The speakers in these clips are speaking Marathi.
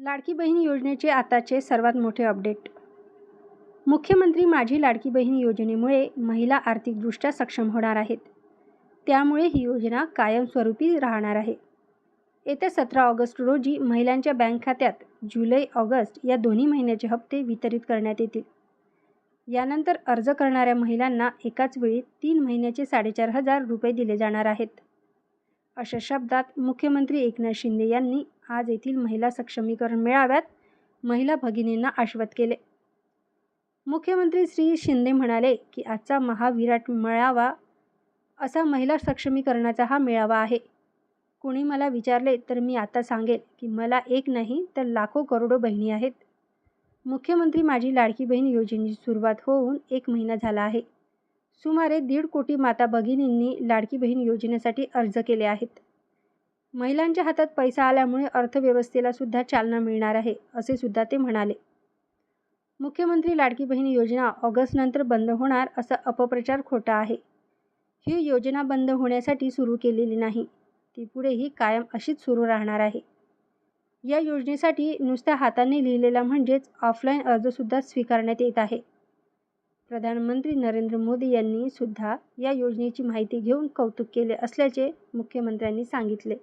लाडकी बहीण योजनेचे आताचे सर्वात मोठे अपडेट. मुख्यमंत्री माझी लाडकी बहीण योजनेमुळे महिला आर्थिकदृष्ट्या सक्षम होणार आहेत. त्यामुळे ही योजना कायमस्वरूपी राहणार आहे. येत्या सतरा ऑगस्ट रोजी महिलांच्या बँक खात्यात जुलै ऑगस्ट या दोन्ही महिन्याचे हप्ते वितरित करण्यात येतील. यानंतर अर्ज करणाऱ्या महिलांना एकाच वेळी तीन महिन्याचे साडेचार हजार रुपये दिले जाणार आहेत. अशा शब्दात मुख्यमंत्री एकनाथ शिंदे यांनी आज येथील महिला सक्षमीकरण मेळाव्यात महिला भगिनींना आश्वत केले. मुख्यमंत्री श्री शिंदे म्हणाले की आजचा महाविराट मेळावा असा महिला सक्षमीकरणाचा हा मेळावा आहे. कुणी मला विचारले तर मी आता सांगेल की मला एक नाही तर लाखो करोडो बहिणी आहेत. मुख्यमंत्री माझी लाडकी बहीण योजनेची सुरुवात होऊन एक महिना झाला आहे. सुमारे दीड कोटी माता भगिनींनी लाडकी बहीण योजनेसाठी अर्ज केले आहेत. महिलांच्या हातात पैसा आल्यामुळे अर्थव्यवस्थेला सुद्धा चालना मिळणार आहे असे सुद्धा ते म्हणाले. मुख्यमंत्री लाडकी बहीण योजना ऑगस्टनंतर बंद होणार असा अपप्रचार खोटा आहे. ही योजना बंद होण्यासाठी सुरू केलेली नाही ती पुढेही कायम अशीच सुरू राहणार आहे. या योजनेसाठी नुसत्या हाताने लिहिलेला म्हणजेच ऑफलाईन अर्जसुद्धा स्वीकारण्यात येत आहे. प्रधानमंत्री नरेंद्र मोदी यांनी सुद्धा या योजनेची माहिती घेऊन कौतुक केले असल्याचे मुख्यमंत्र्यांनी सांगितले.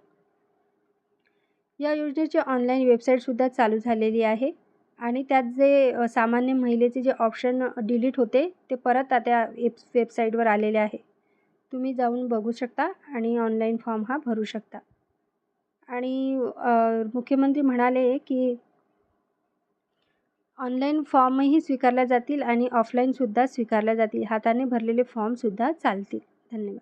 या योजनेची ऑनलाईन वेबसाईटसुद्धा चालू झालेली आहे आणि त्यात जे सामान्य महिलेचे जे ऑप्शन डिलीट होते ते परत आता वेब वेबसाईटवर आलेले आहे. तुम्ही जाऊन बघू शकता आणि ऑनलाईन फॉर्म हा भरू शकता. आणि मुख्यमंत्री म्हणाले की ऑनलाईन फॉर्मही स्वीकारल्या जातील आणि ऑफलाईनसुद्धा स्वीकारल्या जातील. हाताने भरलेले फॉर्मसुद्धा चालतील. धन्यवाद.